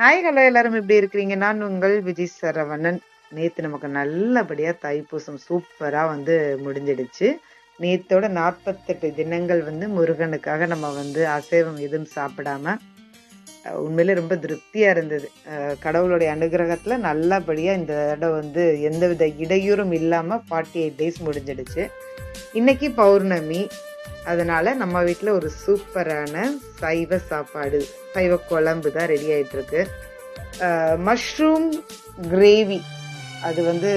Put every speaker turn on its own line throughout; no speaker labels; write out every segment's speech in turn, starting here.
Hi hello எல்லாரும். எப்படி இருக்கிறீங்க? நான் உங்கள் விஜய் சரவணன். நேற்று நமக்கு நல்லபடியாக தைப்பூசம் சூப்பராக வந்து முடிஞ்சிடுச்சு. நேத்தோட நாற்பத்தெட்டு தினங்கள் வந்து முருகனுக்காக நம்ம வந்து அசைவம் எதுவும் சாப்பிடாம உண்மையிலே ரொம்ப திருப்தியாக இருந்தது. கடவுளுடைய அனுகிரகத்தில் நல்லபடியாக இந்த இடம் வந்து எந்தவித இடையூறும் இல்லாமல் ஃபார்ட்டி எயிட் டேஸ் முடிஞ்சிடுச்சு. இன்றைக்கி பௌர்ணமி. அதனால நம்ம வீட்டில் ஒரு சூப்பரான சைவ சாப்பாடு சைவ குழம்பு தான் ரெடி ஆயிட்டு இருக்கு மஷ்ரூம் கிரேவி அது வந்து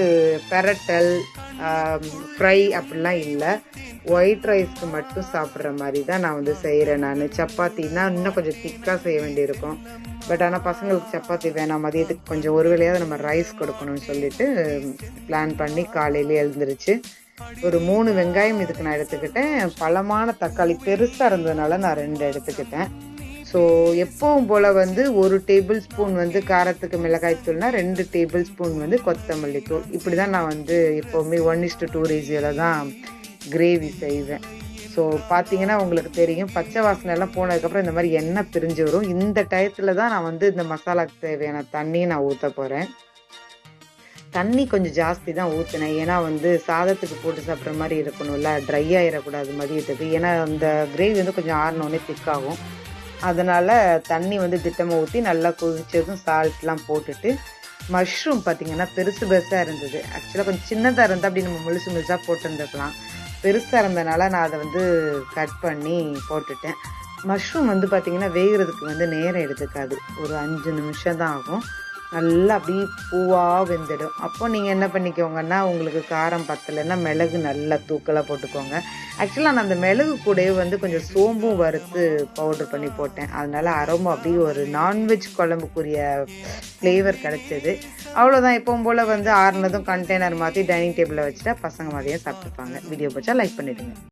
பெரட்டல் ஃப்ரை அப்படிலாம் இல்லை. ஒயிட் ரைஸ்க்கு மட்டும் சாப்பிட்ற மாதிரி தான் நான் வந்து செய்கிறேன் நான். சப்பாத்தினா இன்னும் கொஞ்சம் திக்காக செய்ய வேண்டியிருக்கும். பட் ஆனால் பசங்களுக்கு சப்பாத்தி வேணாம் மதியத்துக்கு கொஞ்சம் ஒரு வேளையாவது நம்ம ரைஸ் கொடுக்கணும்னு சொல்லிட்டு பிளான் பண்ணி காலையிலே எழுந்துருச்சு. ஒரு மூணு வெங்காயம் இதுக்கு நான் எடுத்துக்கிட்டேன். பழமான தக்காளி பெருசாக இருந்ததுனால நான் ரெண்டு எடுத்துக்கிட்டேன். ஸோ எப்பவும் போல் வந்து ஒரு டேபிள் ஸ்பூன் வந்து காரத்துக்கு மிளகாய் தூள்னா ரெண்டு டேபிள் ஸ்பூன் வந்து கொத்தமல்லி தூள். இப்படி தான் நான் வந்து எப்போவுமே ஒன் இஸ்டு டூ ரேசியோவில் தான் கிரேவி செய்வேன். ஸோ பார்த்தீங்கன்னா உங்களுக்கு தெரியும் பச்சை வாசனை எல்லாம் போனதுக்கப்புறம் இந்த மாதிரி எண்ணெய் பிரிஞ்சு வரும். இந்த டயத்தில் தான் நான் வந்து இந்த மசாலாக்கு தேவையான தண்ணியை நான் ஊற்ற போகிறேன் தண்ணி கொஞ்சம் ஜாஸ்தி தான் ஊற்றினேன் ஏன்னா வந்து சாதத்துக்கு போட்டு சாப்பிட்ற மாதிரி இருக்கணும்ல ட்ரை ஆகிடக்கூடாது மதியத்துக்கு. ஏன்னா அந்த கிரேவி வந்து கொஞ்சம் ஆறினோடனே திக்காகும் அதனால் தண்ணி வந்து திட்டமாக ஊற்றி நல்லா கொதிச்சதும் சால்ட்லாம் போட்டுட்டு மஷ்ரூம் பார்த்திங்கன்னா பெருசு பெருசாக இருந்தது. ஆக்சுவலாக கொஞ்சம் சின்னதாக இருந்தால் அப்படி நம்ம முழுசு முழுசாக போட்டுருந்துருக்கலாம் பெருசாக இருந்தனால நான் அதை வந்து கட் பண்ணி போட்டுட்டேன். மஷ்ரூம் வந்து பார்த்திங்கன்னா வேகிறதுக்கு வந்து நேரம் எடுத்துக்காது. ஒரு அஞ்சு நிமிஷம் தான் ஆகும். நல்லா அப்படியே பூவாக வெந்துடும். அப்போ நீங்கள் என்ன பண்ணிக்கோங்கன்னா உங்களுக்கு காரம் பத்தலைன்னா மிளகு நல்லா தூக்கலாக போட்டுக்கோங்க. ஆக்சுவலாக நான் அந்த மிளகு கூடவே வந்து கொஞ்சம் சோம்பும் வறுத்து பவுடர் பண்ணி போட்டேன். அதனால அரோமா அப்படியே ஒரு நான்வெஜ் குழம்புக்குரிய ஃப்ளேவர் கிடைச்சது. அவ்வளோதான் எப்பவும் போல் வந்து ஆறுனதும் கண்டெய்னர் மாற்றி டைனிங் டேபிளில் வச்சுட்டா பசங்க மாதிரியே சாப்பிட்டுப்பாங்க. வீடியோ பிடிச்சா லைக் பண்ணிவிடுங்க